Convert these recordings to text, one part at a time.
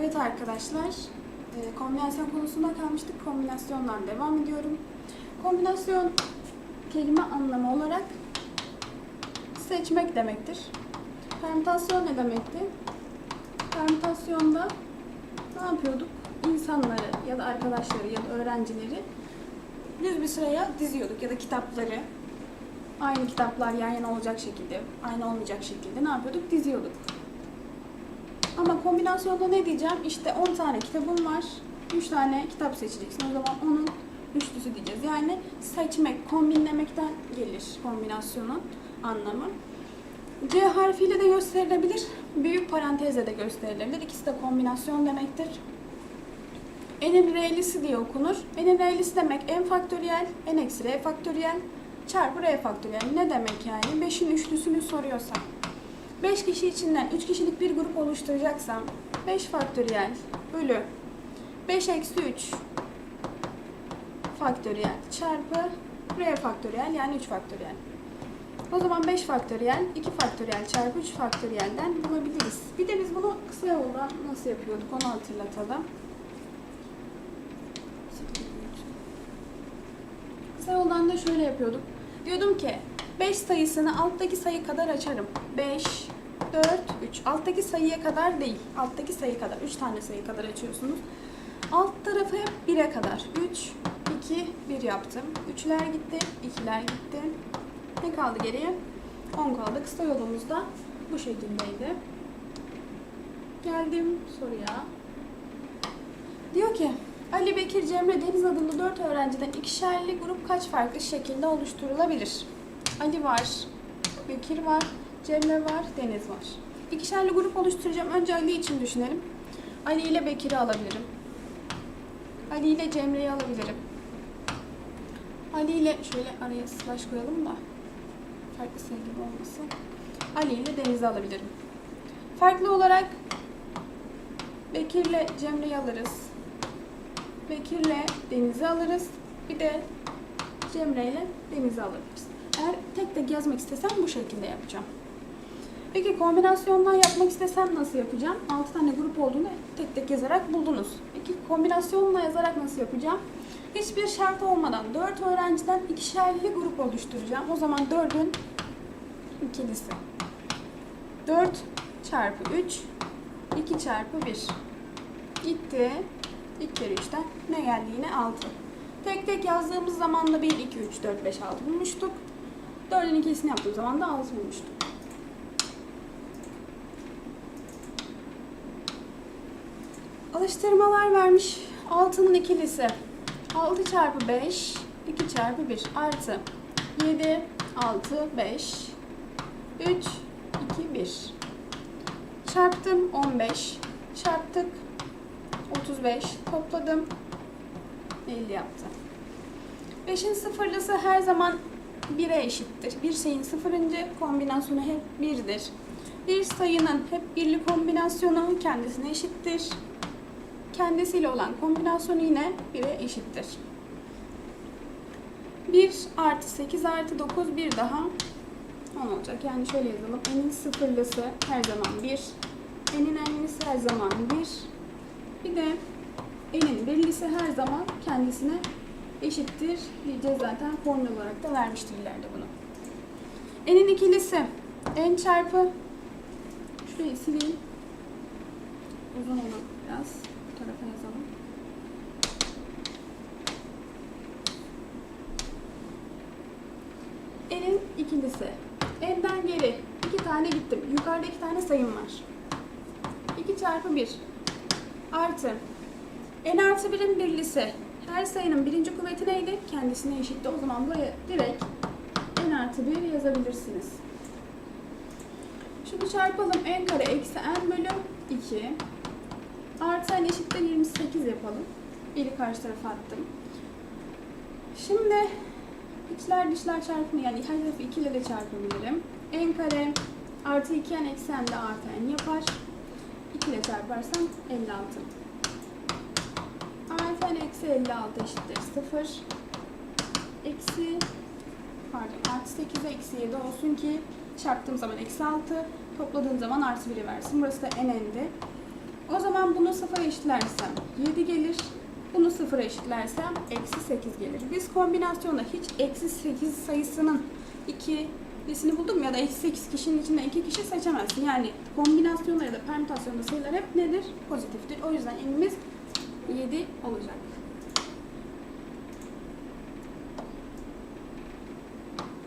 Evet arkadaşlar, e, kombinasyon konusunda kalmıştık. Kombinasyondan devam ediyorum. Kombinasyon kelime anlamı olarak seçmek demektir. Permütasyon ne demekti? Permütasyonda ne yapıyorduk? İnsanları ya da arkadaşları ya da öğrencileri düz bir sıraya diziyorduk ya da kitapları aynı kitaplar yan yana olacak şekilde, aynı olmayacak şekilde ne yapıyorduk? Diziyorduk. Ama kombinasyonda ne diyeceğim? İşte 10 tane kitabım var. 3 tane kitap seçeceksin. O zaman onun üçlüsü diyeceğiz. Yani seçmek, kombinlemekten gelir kombinasyonun anlamı. C harfiyle de gösterilebilir. Büyük parantezle de gösterilebilir. İkisi de kombinasyon demektir. N'in R'lisi diye okunur. N'in R'lisi demek n faktöriyel, n eksi R faktöriyel çarpı R faktöriyel. Ne demek yani? 5'in üçlüsünü soruyorsam. 5 kişi içinden 3 kişilik bir grup oluşturacaksam 5 faktöriyel bölü 5 eksi 3 faktöriyel çarpı R faktöriyel yani 3 faktöriyel. O zaman 5 faktöriyel 2 faktöriyel çarpı 3 faktöriyelden bulabiliriz. Bir de biz bunu kısa yoldan nasıl yapıyorduk onu hatırlatalım. Kısa yoldan da şöyle yapıyorduk. Diyordum ki 5 sayısını alttaki sayı kadar açarım. 5, 4, 3. Alttaki sayıya kadar değil. Alttaki sayı kadar. 3 tane sayı kadar açıyorsunuz. Alt tarafı hep 1'e kadar. 3, 2, 1 yaptım. 3'ler gitti, 2'ler gitti. Ne kaldı geriye? 10 kaldı. Kısa yolumuzda bu şekildeydi. Geldim soruya. Diyor ki Ali Bekir Cemre Deniz adında 4 öğrenciden ikişerli grup kaç farklı şekilde oluşturulabilir? Ali var, Bekir var, Cemre var, Deniz var. İkişerli grup oluşturacağım. Önce Ali için düşünelim. Ali ile Bekir'i alabilirim. Ali ile Cemre'yi alabilirim. Ali ile şöyle araya slash koyalım da farklı sayı gibi olmasın. Ali ile Deniz'i alabilirim. Farklı olarak Bekir'le Cemre'yi alırız. Bekir'le Deniz'i alırız. Bir de Cemre'yle Deniz'i alırız. Eğer tek tek yazmak istesem bu şekilde yapacağım. Peki kombinasyondan yapmak istesem nasıl yapacağım? 6 tane grup olduğunu tek tek yazarak buldunuz. Peki kombinasyonla yazarak nasıl yapacağım? Hiçbir şart olmadan 4 öğrenciden ikişerli grup oluşturacağım. O zaman 4'ün ikilisi. 4 çarpı 3, 2 çarpı 1. Gitti. 2 kere 3'ten ne geldi yine 6. Tek tek yazdığımız zaman da 1, 2, 3, 4, 5, 6 bulmuştuk. 4'ün ikilisini yaptığım zaman da 6 bulmuştuk. Alıştırmalar vermiş. 6'nın ikilisi. 6 çarpı 5, 2 çarpı 1 artı 7, 6, 5, 3, 2, 1. Çarptım 15. Çarptık 35. Topladım 50 yaptı. 5'in sıfırlısı her zaman 1'e eşittir. Bir sayının sıfırıncı kombinasyonu hep 1'dir. Bir sayının hep birli kombinasyonu kendisine eşittir. Kendisiyle olan kombinasyonu yine 1'e eşittir. 1 artı 8 artı 9 bir daha 10 olacak. Yani şöyle yazalım. N'in sıfırlısı her zaman 1. N'in enlisi her zaman 1. Bir de N'in birlisi her zaman kendisine eşittir diyeceğiz zaten formül olarak da vermiştir ileride bunu. N'in ikilisi N çarpı şurayı sileyim. Uzun olur biraz. Bu tarafa yazalım. N'in ikilisi. N'den geri iki tane gittim. Yukarıda iki tane sayım var. 2 çarpı 1 artı n artı 1'in birlisi. Her sayının birinci kuvveti neydi? Kendisine eşitti. O zaman buraya direkt n artı 1 yazabilirsiniz. Şunu çarpalım. n kare eksi n bölü 2 artı n eşittir 28 yapalım. Biri karşı tarafa attım. Şimdi içler dışlar çarpımı yani her tarafı 2 ile de çarpabilirim. n kare artı 2n eksi n de artı n yapar. 2 ile çarparsam 56. Artı n eksi 56 eşittir 0. Eksi pardon artı 8 eksi 7 olsun ki çarptığım zaman eksi 6 topladığım zaman artı 1'i versin. Burası da n n'di. O zaman bunu sıfıra eşitlersem 7 gelir. Bunu sıfıra eşitlersem eksi 8 gelir. Biz kombinasyonda hiç eksi 8 sayısının ikilisini buldum ya da eksi 8 kişinin içinde iki kişi seçemezsin. Yani kombinasyonda ya da permütasyonda sayılar hep nedir? Pozitiftir. O yüzden enimiz 7 olacak.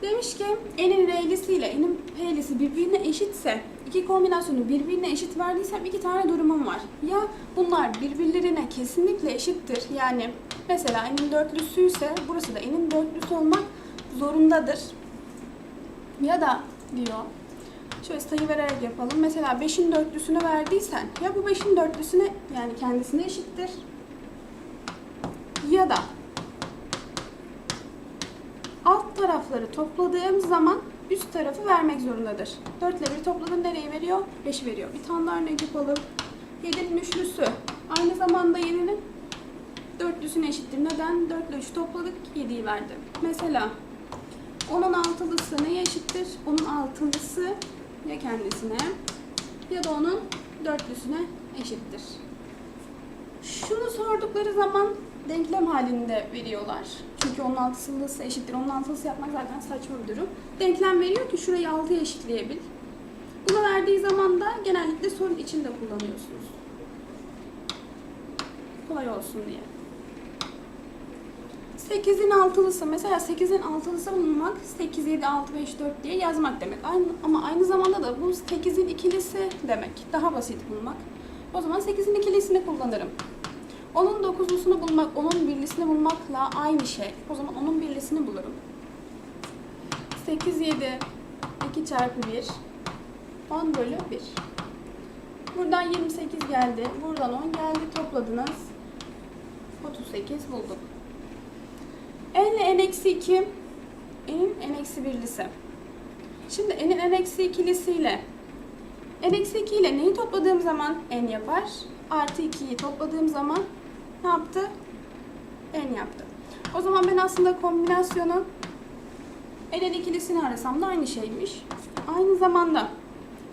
Demiş ki enin R'lisi ile enin P'lisi birbirine eşitse, iki kombinasyonu birbirine eşit verdiysem iki tane durumum var. Ya bunlar birbirlerine kesinlikle eşittir. Yani mesela enin dörtlüsü ise burası da enin dörtlüsü olmak zorundadır. Ya da diyor, şöyle sayı vererek yapalım. Mesela 5'in dörtlüsünü verdiysen ya bu 5'in dörtlüsüne yani kendisine eşittir. Ya da alt tarafları topladığım zaman üst tarafı vermek zorundadır. 4 ile 1 topladım nereyi veriyor? 5'i veriyor. Bir tane daha örnek yapalım. 7'nin üçlüsü. Aynı zamanda 7'nin dörtlüsüne eşittir. Neden? 4 ile 3'ü topladık 7'yi verdi. Mesela onun altılısı neye eşittir? Onun altılısı ya kendisine ya da onun dörtlüsüne eşittir. Şunu sordukları zaman denklem halinde veriyorlar. Çünkü onun altılısı eşittir. Onun altılısı yapmak zaten saçma bir durum. Denklem veriyor ki şurayı 6'ya eşitleyebil. Bunu verdiği zaman da genellikle sorun içinde kullanıyorsunuz. Kolay olsun diye. 8'in altılısı mesela 8'in altılısı bulmak 8, 7, 6, 5, 4 diye yazmak demek. Aynı, ama aynı zamanda da bu 8'in ikilisi demek. Daha basit bulmak. O zaman 8'in ikilisini kullanırım. Onun dokuzlusunu bulmak, onun birlisini bulmakla aynı şey. O zaman onun birlisini bulurum. 8, 7, 2 çarpı 1, 10 bölü 1. Buradan 28 geldi, buradan 10 geldi, topladınız. 38 bulduk. N ile n eksi 2, n'in n eksi birlisi. Şimdi n'in n eksi ikilisiyle n eksi 2 ile neyi topladığım zaman n yapar? Artı 2'yi topladığım zaman ne yaptı? n yaptı. O zaman ben aslında kombinasyonu n'in ikilisini arasam da aynı şeymiş. Aynı zamanda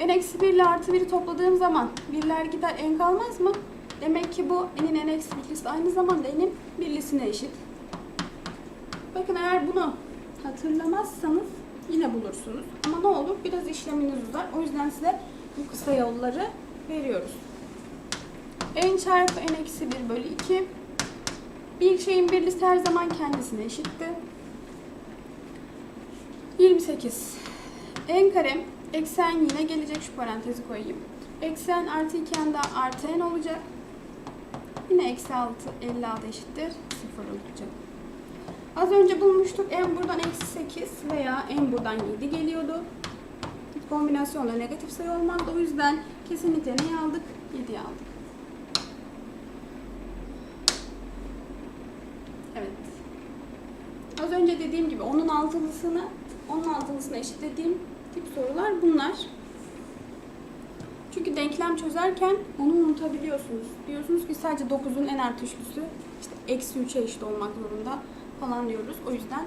n eksi 1 ile artı 1'i topladığım zaman birler gider n kalmaz mı? Demek ki bu n'in n eksi ikilisi aynı zamanda n'in birlisine eşit. Bakın eğer bunu hatırlamazsanız yine bulursunuz. Ama ne olur biraz işleminiz uzar. O yüzden size bu kısa yolları veriyoruz. n çarpı n eksi 1 bölü 2. Bir şeyin birlisi her zaman kendisine eşitti. 28. n kare eksen yine gelecek şu parantezi koyayım. Eksen artı 2 n daha artı n olacak. Yine eksi 6 56 eşittir 0 olacak. Az önce bulmuştuk n buradan eksi 8 veya n buradan 7 geliyordu. Kombinasyonla negatif sayı olmaz. O yüzden kesinlikle neyi aldık? 7'yi aldık. Evet. Az önce dediğim gibi onun altılısını onun altılısına eşitlediğim tip sorular bunlar. Çünkü denklem çözerken onu unutabiliyorsunuz. Diyorsunuz ki sadece 9'un en artı üçlüsü işte eksi 3'e eşit olmak zorunda falan diyoruz. O yüzden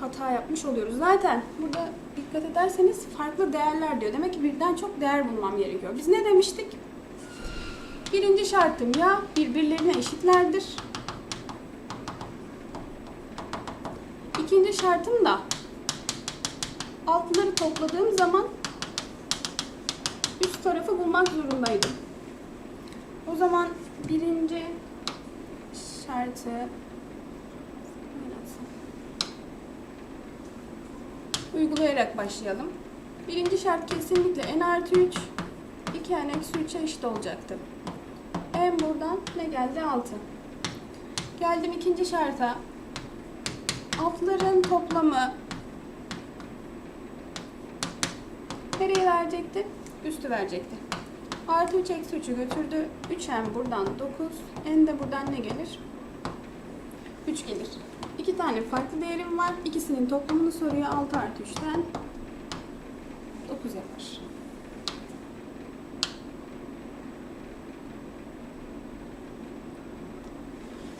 hata yapmış oluyoruz. Zaten burada dikkat ederseniz farklı değerler diyor. Demek ki birden çok değer bulmam gerekiyor. Biz ne demiştik? Birinci şartım ya birbirlerine eşitlerdir. İkinci şartım da altları topladığım zaman üst tarafı bulmak zorundaydım. O zaman birinci şartı uygulayarak başlayalım. Birinci şart kesinlikle n artı 3 2 n eksi 3'e eşit olacaktı. n buradan ne geldi? 6. Geldim ikinci şarta. Altların toplamı nereye verecekti? Üstü verecekti. Artı 3 eksi 3'ü götürdü. 3n buradan 9. n de buradan ne gelir? 3 gelir. İki tane farklı değerim var. İkisinin toplamını soruyor. 6 artı 3'ten 9 yapar.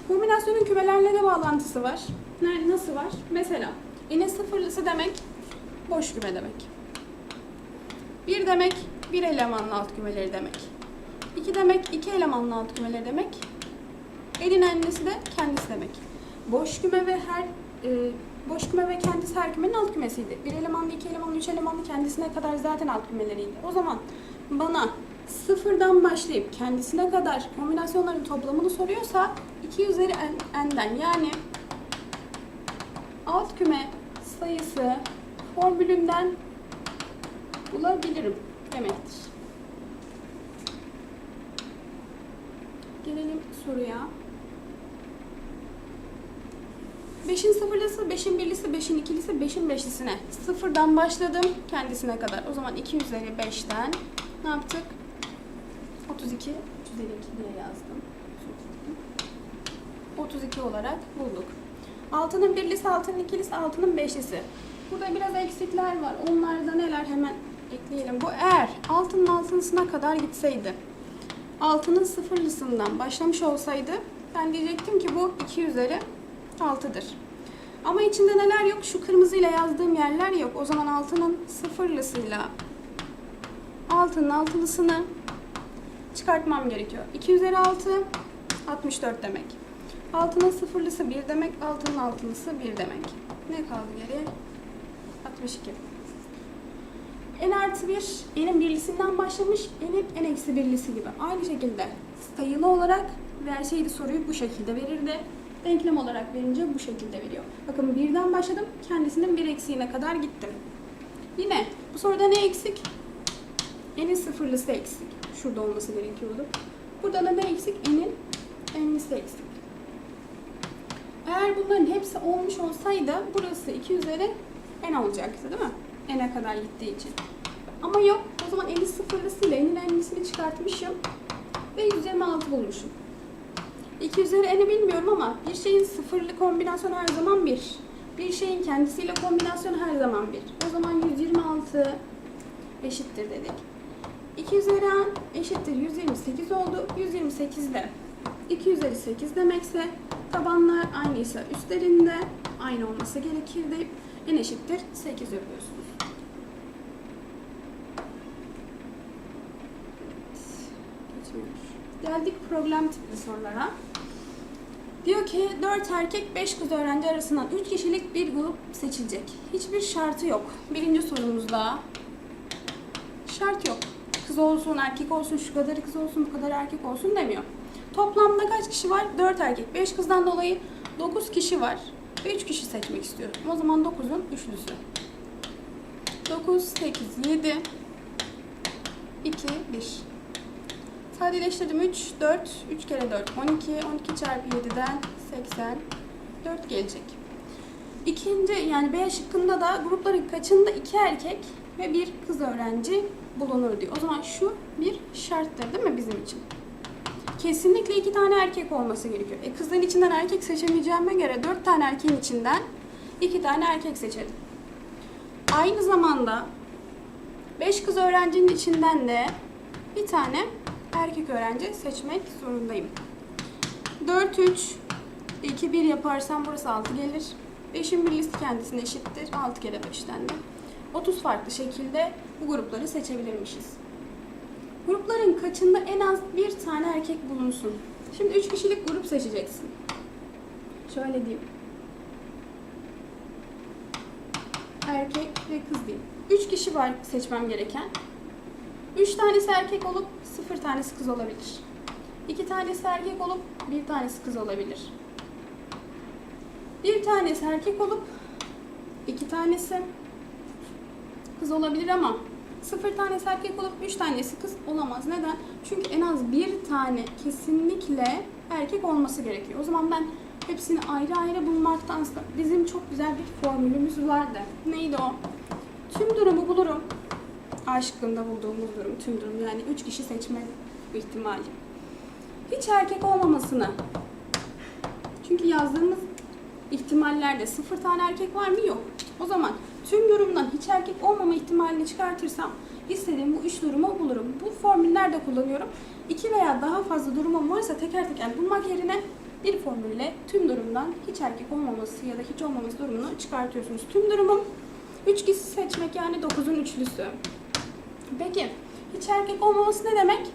Kombinasyonun kümelerle de bağlantısı var. Nasıl var? Mesela yine sıfırlısı demek boş küme demek. Bir demek bir elemanlı alt kümeleri demek. 2 demek iki elemanlı alt kümeleri demek. Elin annesi de kendisi demek. Boş küme ve her e, boş küme ve kendisi her kümenin alt kümesiydi. Bir elemanlı, iki elemanlı, üç elemanlı kendisine kadar zaten alt kümeleriydi. O zaman bana sıfırdan başlayıp kendisine kadar kombinasyonların toplamını soruyorsa 2 üzeri n- n'den yani alt küme sayısı formülünden bulabilirim demektir. Gelelim soruya. 5'in sıfırlısı, 5'in birlisi, 5'in ikilisi, 5'in beşlisine. Sıfırdan başladım kendisine kadar. O zaman 2 üzeri 5'ten ne yaptık? 32, 3 üzeri 2 diye yazdım. 32 olarak bulduk. Altının birlisi, altının ikilisi, altının beşlisi. Burada biraz eksikler var. Onlarda neler hemen ekleyelim. Bu eğer altının altınısına kadar gitseydi, altının sıfırlısından başlamış olsaydı ben diyecektim ki bu 2 üzeri 6'dır. Ama içinde neler yok? Şu kırmızıyla yazdığım yerler yok. O zaman altının sıfırlısıyla altının altılısını çıkartmam gerekiyor. 2 üzeri 6 64 demek. Altının sıfırlısı 1 demek, altının altılısı 1 demek. Ne kaldı geriye? 62. n artı 1, n'in birlisinden başlamış, n'in en eksi birlisi gibi. Aynı şekilde sayılı olarak verseydi soruyu bu şekilde verirdi. Denklem olarak verince bu şekilde veriyor. Bakın birden başladım, kendisinin bir eksiğine kadar gittim. Yine bu soruda ne eksik? N'in sıfırlısı eksik. Şurada olması gerekiyordu. Burada da ne eksik? N'in n'lisi eksik. Eğer bunların hepsi olmuş olsaydı burası 2 üzeri n olacaktı değil mi? n'e kadar gittiği için. Ama yok. O zaman n'in sıfırlısıyla n'in n'lisini çıkartmışım ve 126 bulmuşum. 2 üzeri bilmiyorum ama bir şeyin sıfırlı kombinasyonu her zaman 1. Bir şeyin kendisiyle kombinasyonu her zaman 1. O zaman 126 eşittir dedik. 2 üzeri n eşittir 128 oldu. 128 de 2 üzeri 8 demekse tabanlar aynıysa üstlerinde aynı olması gerekir deyip n eşittir 8 yapıyorsunuz. Geçmiyor. Geldik problem tipli sorulara. Diyor ki 4 erkek 5 kız öğrenci arasından 3 kişilik bir grup seçilecek. Hiçbir şartı yok. Birinci sorumuzda şart yok. Kız olsun, erkek olsun, şu kadar kız olsun, bu kadar erkek olsun demiyor. Toplamda kaç kişi var? 4 erkek. 5 kızdan dolayı 9 kişi var. Ve 3 kişi seçmek istiyorum. O zaman 9'un üçlüsü. 9, 8, 7, 2, 1. Sadeleştirdim 3, 4, 3 kere 4, 12, 12 çarpı 7'den 84 gelecek. İkinci yani B şıkkında da grupların kaçında iki erkek ve bir kız öğrenci bulunur diyor. O zaman şu bir şarttır değil mi bizim için? Kesinlikle iki tane erkek olması gerekiyor. E kızların içinden erkek seçemeyeceğime göre dört tane erkeğin içinden iki tane erkek seçelim. Aynı zamanda beş kız öğrencinin içinden de bir tane erkek öğrenci seçmek zorundayım. 4, 3, 2, 1 yaparsam burası 6 gelir. 5'in birlisi kendisine eşittir. 6 kere 5'ten de. 30 farklı şekilde bu grupları seçebilirmişiz. Grupların kaçında en az bir tane erkek bulunsun. Şimdi 3 kişilik grup seçeceksin. Şöyle diyeyim. Erkek ve kız diyeyim. 3 kişi var seçmem gereken. 3 tanesi erkek olup 0 tanesi kız olabilir. 2 tanesi erkek olup 1 tanesi kız olabilir. Bir tanesi erkek olup iki tanesi kız olabilir ama sıfır tanesi erkek olup üç tanesi kız olamaz. Neden? Çünkü en az bir tane kesinlikle erkek olması gerekiyor. O zaman ben hepsini ayrı ayrı bulmaktansa bizim çok güzel bir formülümüz vardı. Neydi o? Tüm durumu bulurum. A şıkkında bulduğumuz durum tüm durum. Yani üç kişi seçme ihtimali. Hiç erkek olmamasını. Çünkü yazdığımız ihtimallerde sıfır tane erkek var mı? Yok. O zaman tüm durumdan hiç erkek olmama ihtimalini çıkartırsam istediğim bu üç durumu bulurum. Bu formülü nerede kullanıyorum? İki veya daha fazla durumum varsa teker teker bulmak yerine bir formülle tüm durumdan hiç erkek olmaması ya da hiç olmaması durumunu çıkartıyorsunuz. Tüm durumum üç kişi seçmek yani dokuzun üçlüsü. Peki hiç erkek olmaması ne demek?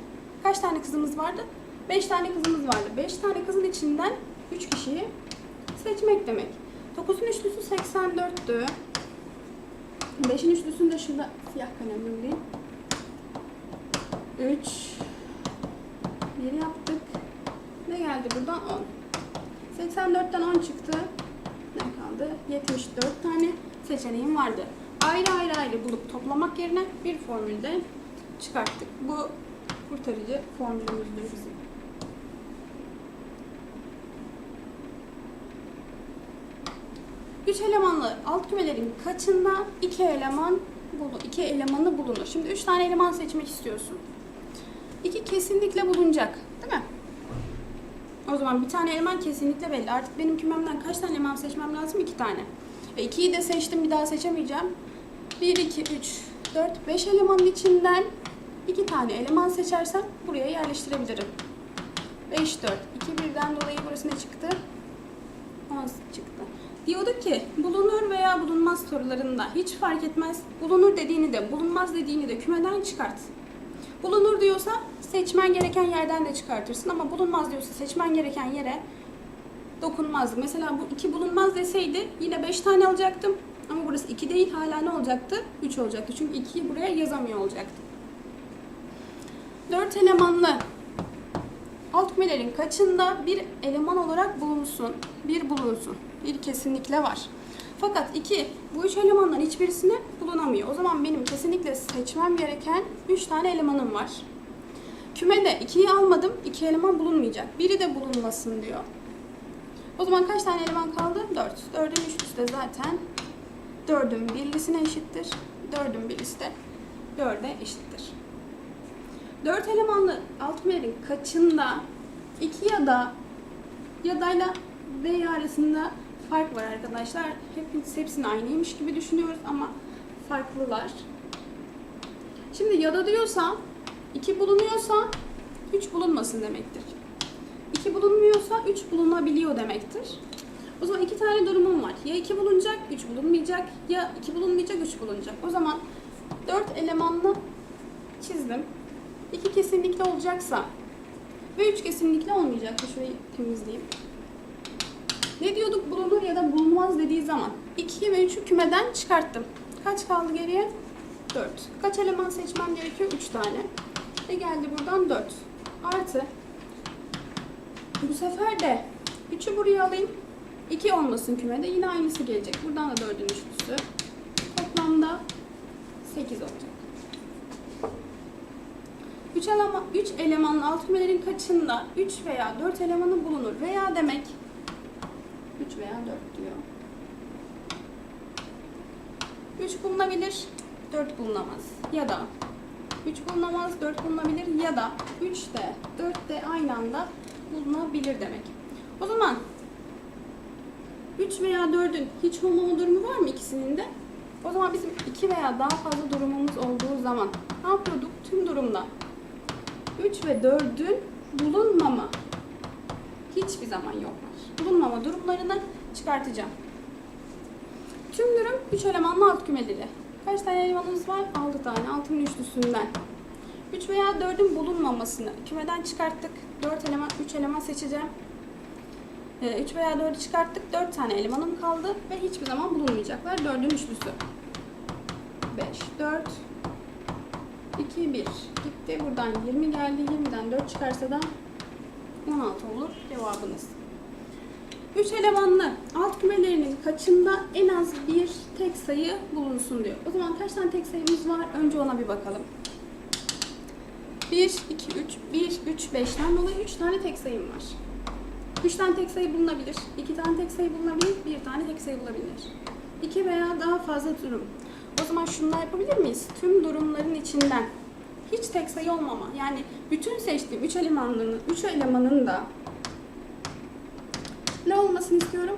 Kaç tane kızımız vardı? 5 tane kızımız vardı. 5 tane kızın içinden 3 kişiyi seçmek demek. 9'un üçlüsü 84'tü. 5'in üçlüsünü de şurada siyah kalemle bulayım. 3 1 yaptık. Ne geldi buradan? 10. 84'ten 10 çıktı. Ne kaldı? 74 tane seçeneğim vardı. Ayrı ayrı ayrı bulup toplamak yerine bir formülde çıkarttık. Bu kurtarıcı formülümüzdür bizim. Üç elemanlı alt kümelerin kaçında iki eleman bulu, iki elemanı bulunur. Şimdi üç tane eleman seçmek istiyorsun. İki kesinlikle bulunacak, değil mi? O zaman bir tane eleman kesinlikle belli. Artık benim kümemden kaç tane eleman seçmem lazım? İki tane. E, ikiyi de seçtim, bir daha seçemeyeceğim. 1, 2, 3, 4, 5 elemanın içinden iki tane eleman seçersem buraya yerleştirebilirim. 5, 4, 2, birden dolayı burası ne çıktı? 10 çıktı. Diyorduk ki bulunur veya bulunmaz sorularında hiç fark etmez. Bulunur dediğini de bulunmaz dediğini de kümeden çıkart. Bulunur diyorsa seçmen gereken yerden de çıkartırsın ama bulunmaz diyorsa seçmen gereken yere dokunmazdı. Mesela bu iki bulunmaz deseydi yine 5 tane alacaktım. Ama burası 2 değil hala ne olacaktı? 3 olacaktı. Çünkü 2'yi buraya yazamıyor olacaktı. 4 elemanlı alt kümelerin kaçında bir eleman olarak bulunsun? Bir bulunsun. Bir kesinlikle var. Fakat 2 bu üç elemandan hiçbirisine bulunamıyor. O zaman benim kesinlikle seçmem gereken 3 tane elemanım var. Kümede 2'yi almadım. 2 eleman bulunmayacak. Biri de bulunmasın diyor. O zaman kaç tane eleman kaldı? 4. 4'ün üçlüsü de zaten 4'ün birlisine eşittir. 4'ün birlisi de 4'e eşittir. 4 elemanlı alt kümenin kaçında 2 ya da ya da ile veya arasında fark var arkadaşlar. Hepimiz hepsini aynıymış gibi düşünüyoruz ama farklılar. Şimdi ya da diyorsa 2 bulunuyorsa 3 bulunmasın demektir. 2 bulunmuyorsa 3 bulunabiliyor demektir. O zaman iki tane durumum var. Ya 2 bulunacak, 3 bulunmayacak. Ya 2 bulunmayacak, 3 bulunacak. O zaman 4 elemanlı çizdim. 2 kesinlikle olacaksa ve 3 kesinlikle olmayacaksa şurayı temizleyeyim. Ne diyorduk bulunur ya da bulunmaz dediği zaman 2 ve 3'ü kümeden çıkarttım. Kaç kaldı geriye? 4. Kaç eleman seçmem gerekiyor? 3 tane. Ve geldi buradan 4. Artı bu sefer de 3'ü buraya alayım. 2 olmasın kümede. Yine aynısı gelecek. Buradan da 4'ün üçlüsü. Toplamda 8 olacak. 3 eleman, 3 elemanlı alt kümelerin kaçında 3 veya 4 elemanı bulunur? Veya demek 3 veya 4 diyor. 3 bulunabilir, 4 bulunamaz. Ya da 3 bulunamaz, 4 bulunabilir ya da 3 de 4 de aynı anda bulunabilir demek. O zaman 3 veya 4'ün hiç olmama durumu var mı ikisinin de? O zaman bizim 2 veya daha fazla durumumuz olduğu zaman ne yapıyorduk? Tüm durumda 3 ve 4'ün bulunmama hiçbir zaman yoklar. Bulunmama durumlarını çıkartacağım. Tüm durum 3 elemanlı alt kümeleri. Kaç tane elemanımız var? 6 tane. 6'nın üçlüsünden. 3 veya 4'ün bulunmamasını kümeden çıkarttık. 4 eleman, 3 eleman seçeceğim. 3 veya 4'ü çıkarttık. 4 tane elemanım kaldı ve hiçbir zaman bulunmayacaklar. 4'ün üçlüsü. 5, 4, 2, 1. Gitti. Buradan 20 geldi. 20'den 4 çıkarsa da 16 olur cevabınız. 3 elemanlı alt kümelerinin kaçında en az bir tek sayı bulunsun diyor. O zaman kaç tane tek sayımız var? Önce ona bir bakalım. 1, 2, 3, 1, 3, 5'ten dolayı 3 tane tek sayım var. 3 tane tek sayı bulunabilir, 2 tane tek sayı bulunabilir, 1 tane tek sayı bulunabilir. 2 veya daha fazla durum. O zaman şunu da yapabilir miyiz? Tüm durumların içinden hiç tek sayı olmama. Yani bütün seçtiğim 3 elemanının 3 elemanın da ne olmasını istiyorum?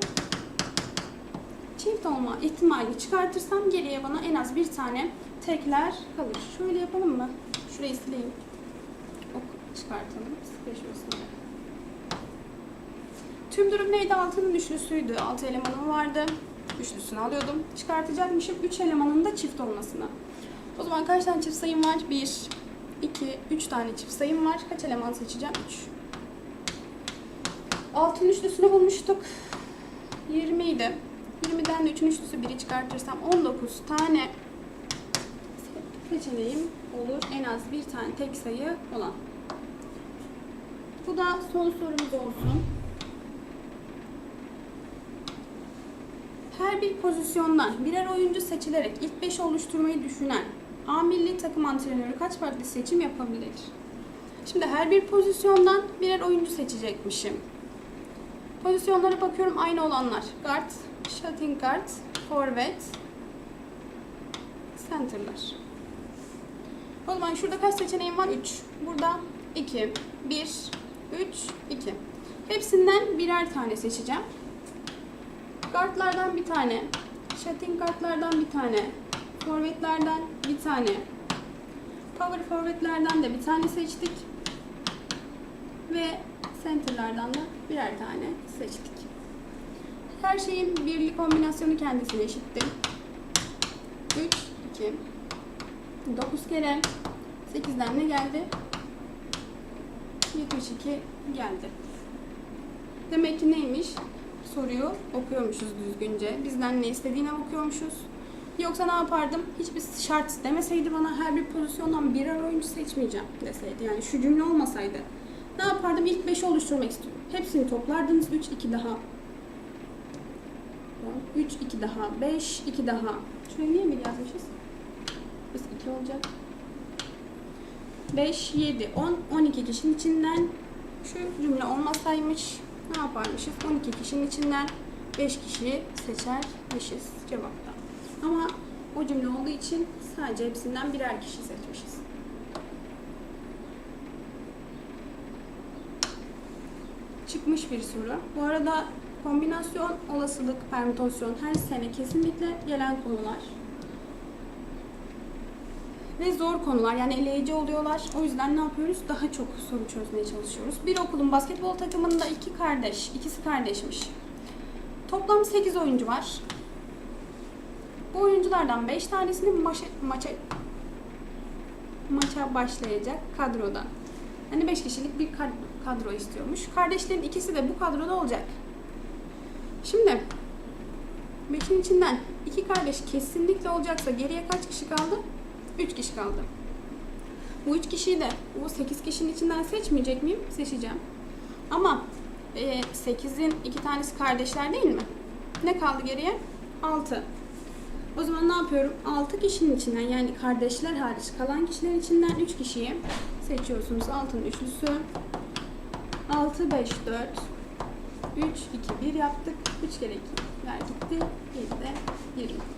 Çift olma ihtimalini çıkartırsam geriye bana en az bir tane tekler kalır. Şöyle yapalım mı? Şurayı sileyim. Ok çıkartalım. Sıkışmasın. Tüm durum neydi? Altının üçlüsüydü. Altı elemanım vardı. Üçlüsünü alıyordum. Çıkartacakmışım üç elemanın da çift olmasını. O zaman kaç tane çift sayım var? 1, 2, 3 tane çift sayım var. Kaç eleman seçeceğim? 3. Altın üçlüsünü bulmuştuk. 20 idi. 20'den de 3'ün üçlüsü 1'i çıkartırsam 19 tane seçeneğim olur. En az bir tane tek sayı olan. Bu da son sorumuz olsun. Her bir pozisyondan birer oyuncu seçilerek ilk 5 oluşturmayı düşünen A milli takım antrenörü kaç farklı seçim yapabilir? Şimdi her bir pozisyondan birer oyuncu seçecekmişim. Pozisyonlara bakıyorum aynı olanlar. Guard, shooting guard, forvet, center'lar. O zaman şurada kaç seçeneğim var? 3. Burada 2, 1, 3, 2. Hepsinden birer tane seçeceğim. Guardlardan bir tane, shooting guardlardan bir tane, forvetlerden bir tane, power forvetlerden de bir tane seçtik. Ve center'lardan da birer tane seçtik. Her şeyin birli kombinasyonu kendisine eşittir. 3, 2, 9 kere 8'den ne geldi? 72 geldi. Demek ki neymiş? Soruyu okuyormuşuz düzgünce. Bizden ne istediğine bakıyormuşuz. Yoksa ne yapardım? Hiçbir şart demeseydi bana her bir pozisyondan birer oyuncu seçmeyeceğim deseydi. Yani şu cümle olmasaydı. Ne yapardım? İlk 5'i oluşturmak istiyorum. Hepsini toplardınız. 3, 2 daha. 3, 2 daha. 5, 2 daha. Şuraya niye bir yazmışız? Biz 2 olacak. 5, 7, 10, 12 kişinin içinden şu cümle olmasaymış ne yaparmışız? 12 kişinin içinden 5 kişiyi seçermişiz cevapta. Ama o cümle olduğu için sadece hepsinden birer kişi seçmişiz. Çıkmış bir soru. Bu arada kombinasyon, olasılık, permütasyon her sene kesinlikle gelen konular. Ve zor konular yani eleyici oluyorlar. O yüzden ne yapıyoruz? Daha çok soru çözmeye çalışıyoruz. Bir okulun basketbol takımında iki kardeş, ikisi kardeşmiş. Toplam 8 oyuncu var. Bu oyunculardan 5 tanesinin maça, maça, maça başlayacak kadroda. Hani 5 kişilik bir kad- kadro istiyormuş. Kardeşlerin ikisi de bu kadroda olacak. Şimdi 5'in içinden iki kardeş kesinlikle olacaksa geriye kaç kişi kaldı? 3 kişi kaldı. Bu 3 kişiyi de bu 8 kişinin içinden seçmeyecek miyim? Seçeceğim. Ama e, 8'in iki tanesi kardeşler değil mi? Ne kaldı geriye? 6. O zaman ne yapıyorum? 6 kişinin içinden yani kardeşler hariç kalan kişilerin içinden 3 kişiyi seçiyorsunuz. 6'nın üçlüsü. 6, 5, 4, 3, 2, 1 yaptık. 3 kere 2 ver gitti. 7 de 20.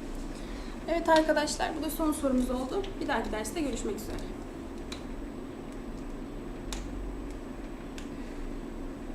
Evet arkadaşlar bu da son sorumuz oldu. Bir dahaki derste görüşmek üzere.